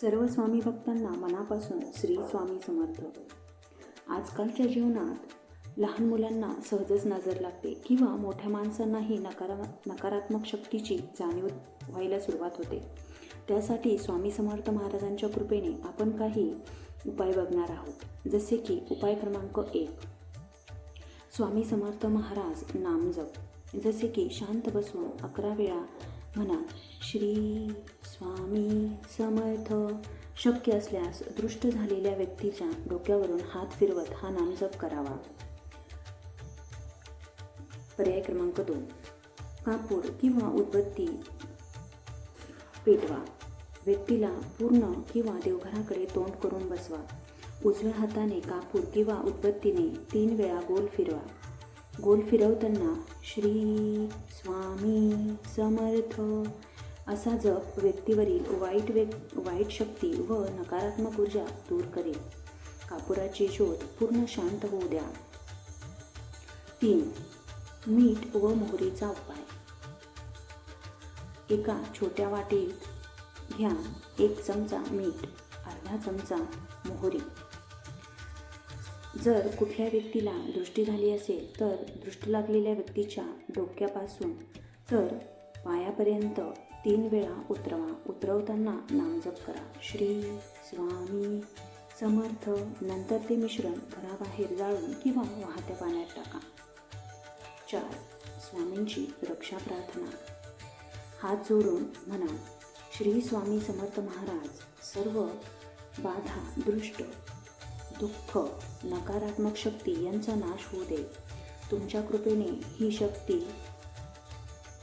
सर्व स्वामी भक्तांना मनापासून श्री स्वामी समर्थ. आजकालच्या जीवनात लहान मुलांना सहजच नजर लागते किंवा मोठ्या माणसांनाही नकारा नकारात्मक शक्तीची जाणीव व्हायला सुरुवात होते. त्यासाठी स्वामी समर्थ महाराजांच्या कृपेने आपण काही उपाय बघणार आहोत. जसे की उपाय क्रमांक एक. स्वामी समर्थ महाराज नामजप. जसे की शांत बसून अकरा वेळा म्हणा. श्री स्वामी समर्थ. शक्य असल्यास दृष्ट झालेल्या व्यक्तीच्या डोक्यावरून हात फिरवत हा नामजप करावा. पर्याय क्रमांक दोन. कापूर किंवा उदबत्ती पेटवा. व्यक्तीला पूर्ण किंवा देवघराकडे तोंड करून बसवा. उजव्या हाताने कापूर किंवा उदबत्तीने तीन वेळा गोल फिरवा. गोल फिरवताना श्री स्वामी समर्थ. असा जप व्यक्तीवरील वाईट व्यक् वाईट शक्ती व नकारात्मक ऊर्जा दूर करेल. कापुराची ज्योत पूर्ण शांत होऊ द्या. तीन मीठ व मोहरीचा उपाय. एका छोट्या वाटीत घ्या एक चमचा मीठ अर्धा चमचा मोहरी. जर कुठल्या व्यक्तीला दृष्टी झाली असेल तर दृष्टी लागलेल्या व्यक्तीच्या डोक्यापासून तर पायापर्यंत तीन वेळा उतरवा. उतरवताना नामजप करा. श्री स्वामी समर्थ. नंतर ते मिश्रण घराबाहेर जाळून किंवा वाहत्या पाण्यात टाका. चार स्वामींची रक्षा प्रार्थना. हात जोडून म्हणा श्री स्वामी समर्थ महाराज सर्व बाधा दृष्ट दुःख नकारात्मक शक्ती यांचा नाश होऊ दे. तुमच्या कृपेने ही शक्ती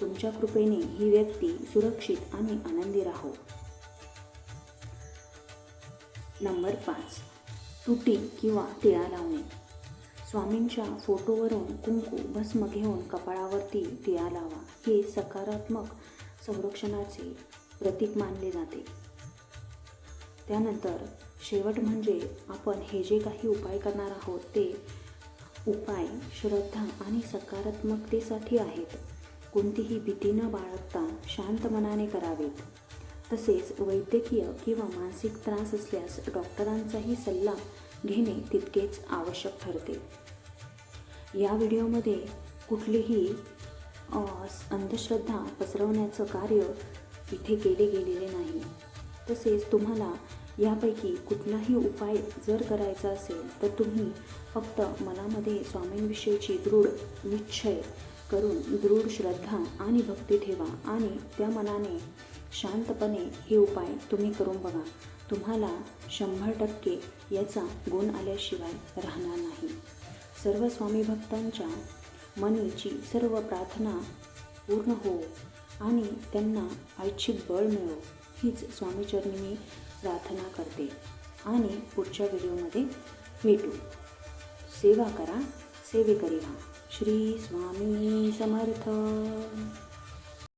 तुमच्या कृपेने ही व्यक्ती सुरक्षित आणि आनंदी राहो. नंबर पाच. तुटी किंवा टिळा लावणे. स्वामींच्या फोटोवरून कुंकू भस्म घेऊन कपाळावरती टिळा लावा. हे सकारात्मक संरक्षणाचे प्रतीक मानले जाते. त्यानंतर शेवट म्हणजे आपण हे जे काही उपाय करणार आहोत ते उपाय श्रद्धा आणि सकारात्मकतेसाठी आहेत. कोणतीही भीती न बाळगता शांत मनाने करावेत. तसेच वैद्यकीय किंवा मानसिक त्रास असल्यास डॉक्टरांचाही सल्ला घेणे तितकेच आवश्यक ठरते. या व्हिडिओमध्ये कुठलीही अंधश्रद्धा पसरवण्याचं कार्य इथे केले गेलेले नाही. तसेच तुम्हाला यापैकी कुठलाही उपाय जर करायचा असेल तर तुम्ही फक्त मनामध्ये स्वामींविषयीची दृढ निश्चय करून दृढ श्रद्धा आणि भक्ती ठेवा आणि त्या मनाने शांतपणे हे उपाय तुम्ही करून बघा. तुम्हाला शंभर टक्के याचा गुण आल्याशिवाय राहणार नाही. सर्व स्वामी भक्तांच्या मनीची सर्व प्रार्थना पूर्ण हो आणि त्यांना ऐच्छिक बळ मिळो. हीच स्वामीचरणी मी प्रार्थना करते. आणि पुढच्या व्हिडिओमध्ये भेटू. सेवा करा सेवेकरी व्हा. श्री स्वामी समर्थ.